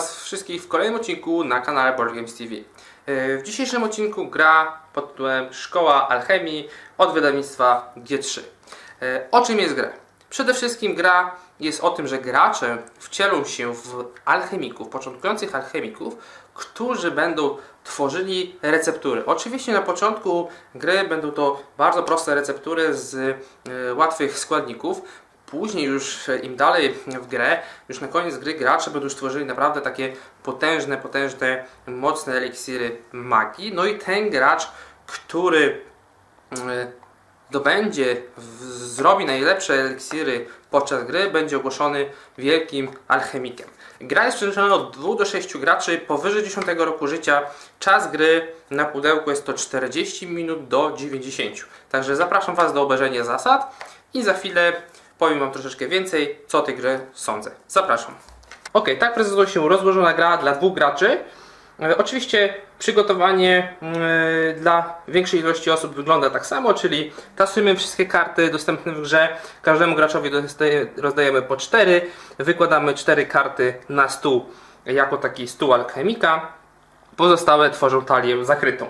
Was wszystkich w kolejnym odcinku na kanale Board Games TV. E, W dzisiejszym odcinku gra pod tytułem Szkoła Alchemii od wydawnictwa G3. E, O czym jest gra? Przede wszystkim gra jest o tym, że gracze wcielą się w alchemików, początkujących alchemików, którzy będą tworzyli receptury. Oczywiście na początku gry będą to bardzo proste receptury z e, łatwych składników. Później już im dalej w grę, już na koniec gry gracze będą już tworzyli naprawdę takie potężne, potężne, mocne eliksiry magii. No i ten gracz, który e, zdobędzie, w- zrobi najlepsze eliksiry podczas gry, będzie ogłoszony wielkim alchemikiem. Gra jest przeznaczona od 2 do 6 graczy powyżej 10 roku życia. Czas gry na pudełku jest to 40 minut do 90. Także zapraszam Was do obejrzenia zasad i za chwilę powiem Wam troszeczkę więcej, co o tej grze sądzę. Zapraszam. Ok, tak prezentuje się rozłożona gra dla dwóch graczy. E, Oczywiście przygotowanie e, dla większej ilości osób wygląda tak samo, czyli tasujemy wszystkie karty dostępne w grze. Każdemu graczowi rozdajemy po cztery. Wykładamy cztery karty na stół jako taki stół alchemika. Pozostałe tworzą talię zakrytą.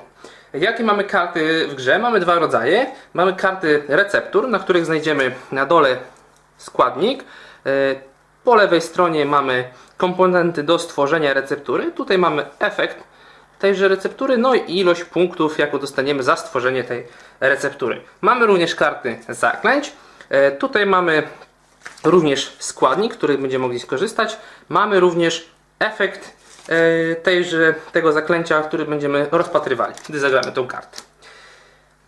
Jakie mamy karty w grze? Mamy dwa rodzaje. Mamy karty receptur, na których znajdziemy na dole składnik. E, Po lewej stronie mamy komponenty do stworzenia receptury. Tutaj mamy efekt tejże receptury, no i ilość punktów, jaką dostaniemy za stworzenie tej receptury. Mamy również karty zaklęć. E, Tutaj mamy również składnik, który będziemy mogli skorzystać. Mamy również efekt e, tejże, tego zaklęcia, który będziemy rozpatrywali, gdy zagramy tą kartę.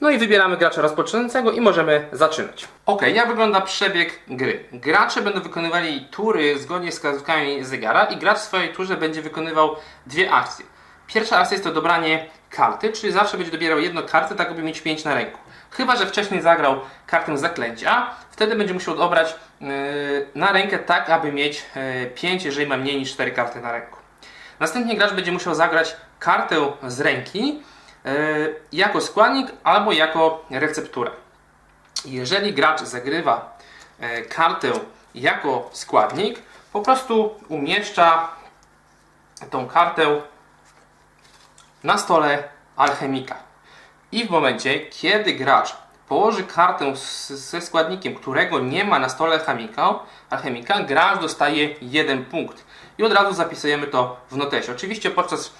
No i wybieramy gracza rozpoczynającego i możemy zaczynać. Ok, jak wygląda przebieg gry? Gracze będą wykonywali tury zgodnie z wskazówkami zegara i gracz w swojej turze będzie wykonywał dwie akcje. Pierwsza akcja jest to dobranie karty, czyli zawsze będzie dobierał jedną kartę, tak aby mieć pięć na ręku. Chyba, że wcześniej zagrał kartę zaklęcia, wtedy będzie musiał dobrać yy, na rękę tak, aby mieć 5, jeżeli ma mniej niż 4 karty na ręku. Następnie gracz będzie musiał zagrać kartę z ręki jako składnik albo jako recepturę. Jeżeli gracz zagrywa e, kartę jako składnik, po prostu umieszcza tą kartę na stole alchemika. I w momencie, kiedy gracz położy kartę ze składnikiem, którego nie ma na stole alchemika, alchemika gracz dostaje jeden punkt. I od razu zapisujemy to w notesie. Oczywiście podczas e,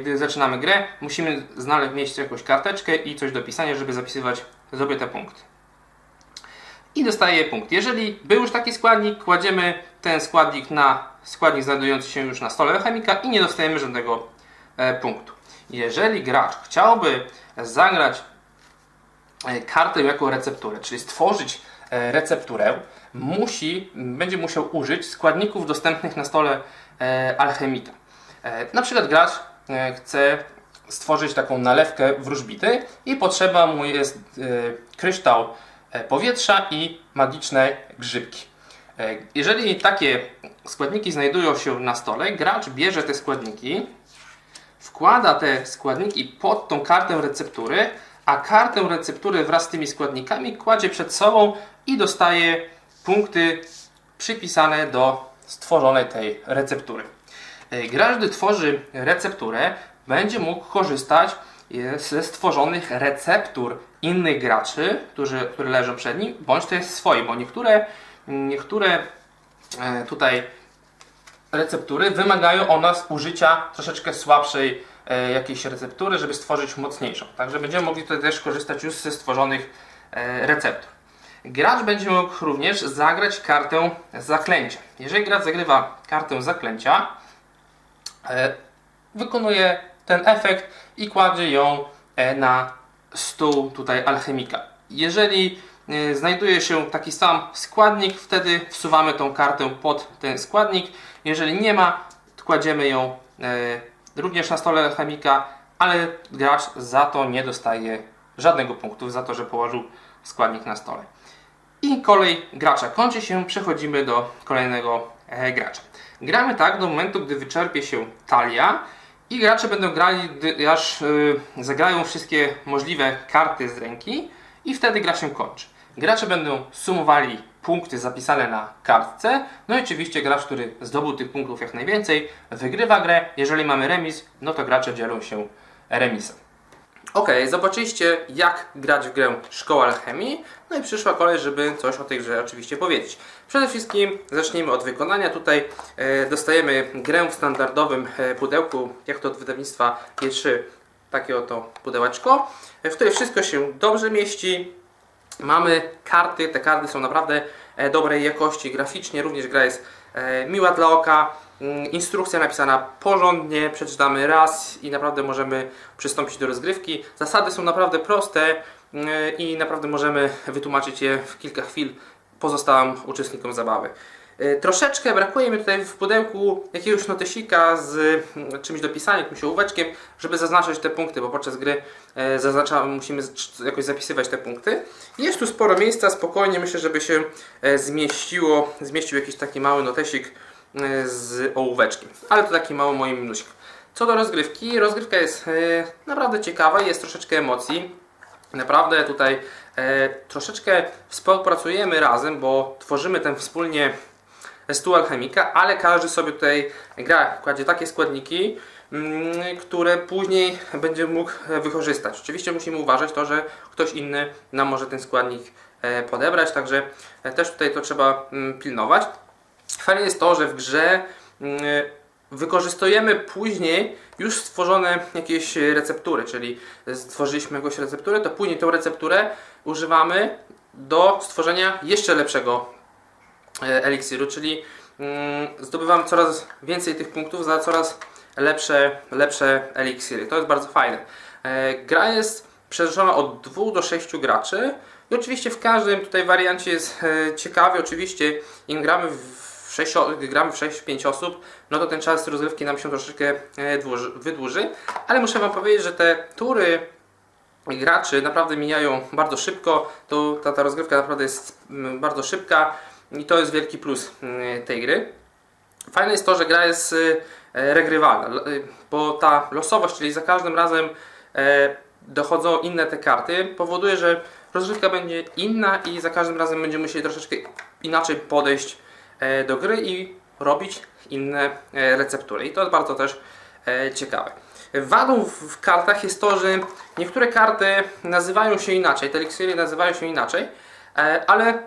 gdy zaczynamy grę, musimy znaleźć jakąś karteczkę i coś do pisania, żeby zapisywać zdobyte punkty. I dostaje punkt. Jeżeli był już taki składnik, kładziemy ten składnik na składnik znajdujący się już na stole alchemika i nie dostajemy żadnego e, punktu. Jeżeli gracz chciałby zagrać e, kartę jako recepturę, czyli stworzyć e, recepturę, musi, będzie musiał użyć składników dostępnych na stole e, alchemika. E, Na przykład gracz e, chce stworzyć taką nalewkę wróżbity i potrzeba mu jest e, kryształ e, powietrza i magiczne grzybki. Jeżeli takie składniki znajdują się na stole, gracz bierze te składniki, wkłada te składniki pod tą kartę receptury, a kartę receptury wraz z tymi składnikami kładzie przed sobą i dostaje punkty przypisane do stworzonej tej receptury. E, Gracz, gdy tworzy recepturę, będzie mógł korzystać e, ze stworzonych receptur innych graczy, którzy, które leżą przed nim, bądź też swoich, bo niektóre, niektóre e, tutaj receptury wymagają od nas użycia troszeczkę słabszej jakiejś receptury, żeby stworzyć mocniejszą. Także będziemy mogli tutaj też korzystać już ze stworzonych receptur. Gracz będzie mógł również zagrać kartę zaklęcia. Jeżeli gracz zagrywa kartę zaklęcia, wykonuje ten efekt i kładzie ją e, na stół tutaj alchemika. Jeżeli e, znajduje się taki sam składnik, wtedy wsuwamy tą kartę pod ten składnik. Jeżeli nie ma, kładziemy ją e, również na stole alchemika, ale gracz za to nie dostaje żadnego punktu, za to, że położył składnik na stole. I kolej gracza kończy się, przechodzimy do kolejnego e, gracza. Gramy tak do momentu, gdy wyczerpie się talia i gracze będą grali, gdy aż y, zagrają wszystkie możliwe karty z ręki i wtedy gra się kończy. Gracze będą sumowali punkty zapisane na kartce. No i oczywiście gracz, który zdobył tych punktów jak najwięcej, wygrywa grę. Jeżeli mamy remis, no to gracze dzielą się remisem. Ok, zobaczyliście jak grać w grę Szkoła Alchemii. No i przyszła kolej, żeby coś o tej grze oczywiście powiedzieć. Przede wszystkim zacznijmy od wykonania. Tutaj e, dostajemy grę w standardowym e, pudełku, jak to od wydawnictwa G3, takie oto pudełeczko, w której wszystko się dobrze mieści. Mamy karty, te karty są naprawdę dobrej jakości graficznie, również gra jest e, miła dla oka. Mm, Instrukcja napisana porządnie, przeczytamy raz i naprawdę możemy przystąpić do rozgrywki. Zasady są naprawdę proste mm, i naprawdę możemy wytłumaczyć je w kilka chwil pozostałym uczestnikom zabawy. E, Troszeczkę brakuje mi tutaj w pudełku jakiegoś notesika z mm, czymś do pisania, jakimś ołóweczkiem, żeby zaznaczyć te punkty, bo podczas gry e, zaznacza, musimy jakoś zapisywać te punkty. Jest tu sporo miejsca, spokojnie myślę, żeby się e, zmieściło, zmieścił jakiś taki mały notesik e, z ołóweczkiem. Ale to taki mały mój minusik. Co do rozgrywki, rozgrywka jest naprawdę ciekawa, jest troszeczkę emocji. Naprawdę tutaj e, troszeczkę współpracujemy razem, bo tworzymy ten wspólnie stół alchemika, ale każdy sobie tutaj gra, kładzie takie składniki, mm, które później będzie mógł wykorzystać. Oczywiście musimy uważać to, że ktoś inny nam może ten składnik e, podebrać, także e, też tutaj to trzeba mm, pilnować. Fajne jest to, że w grze mm, wykorzystujemy później już stworzone jakieś receptury, czyli stworzyliśmy jakąś recepturę, to później tą recepturę używamy do stworzenia jeszcze lepszego eliksiru, czyli mm, zdobywamy coraz więcej tych punktów za coraz lepsze, lepsze eliksiry. To jest bardzo fajne. E, Gra jest przeznaczona od 2 do 6 graczy i oczywiście w każdym tutaj wariancie jest e, ciekawy. Oczywiście im gramy w 6, gramy w 6-5 osób, no to ten czas rozgrywki nam się troszeczkę e, dłuży, wydłuży, ale muszę Wam powiedzieć, że te tury graczy naprawdę mijają bardzo szybko. To, ta, ta rozgrywka naprawdę jest mm, bardzo szybka i to jest wielki plus mm, tej gry. Fajne jest to, że gra jest y, e, regrywalna, y, bo ta losowość, czyli za każdym razem e, dochodzą inne te karty, powoduje, że rozgrywka będzie inna i za każdym razem będziemy musieli troszeczkę inaczej podejść e, do gry i robić inne receptury. I to jest bardzo też ciekawe. Wadą w kartach jest to, że niektóre karty nazywają się inaczej, te eliksiry nazywają się inaczej, ale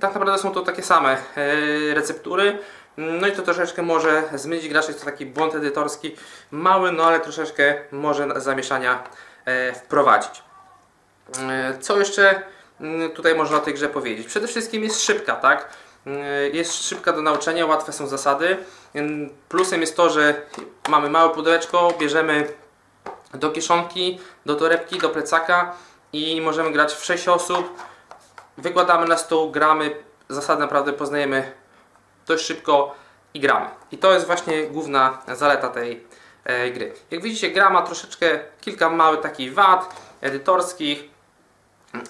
tak naprawdę są to takie same e, receptury. No i to troszeczkę może zmylić jest to taki błąd edytorski, mały, no ale troszeczkę może zamieszania e, wprowadzić. E, Co jeszcze mm, tutaj można o tej grze powiedzieć? Przede wszystkim jest szybka, tak? Jest szybka do nauczenia, łatwe są zasady. Plusem jest to, że mamy małe pudełeczko, bierzemy do kieszonki, do torebki, do plecaka i możemy grać w 6 osób. Wykładamy na stół, gramy, zasady naprawdę poznajemy dość szybko i gramy. I to jest właśnie główna zaleta tej e, gry. Jak widzicie, gra ma troszeczkę kilka małych takich wad edytorskich,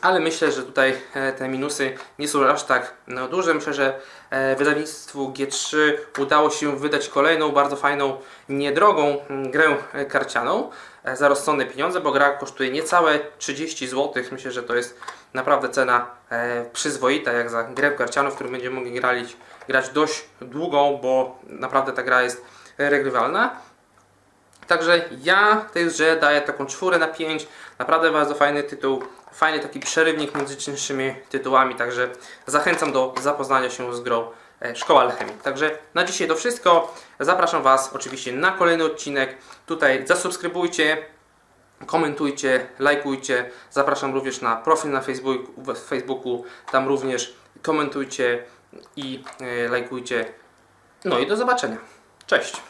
ale myślę, że tutaj e, te minusy nie są aż tak no, duże. Myślę, że e, wydawnictwu G3 udało się wydać kolejną bardzo fajną, niedrogą mm, grę e, karcianą za rozsądne pieniądze, bo gra kosztuje niecałe 30 zł. Myślę, że to jest naprawdę cena przyzwoita, jak za grę karcianą, w którą będziemy mogli grać, grać dość długą, bo naprawdę ta gra jest regrywalna. Także ja tej grze daję taką czwórę na 5. Naprawdę bardzo fajny tytuł. Fajny taki przerywnik między cięższymi tytułami. Także zachęcam do zapoznania się z grą e, Szkoła Alchemii. Także na dzisiaj to wszystko. Zapraszam Was oczywiście na kolejny odcinek. Tutaj zasubskrybujcie, komentujcie, lajkujcie. Zapraszam również na profil na Facebooku. Tam również komentujcie i e, lajkujcie. No i do zobaczenia. Cześć!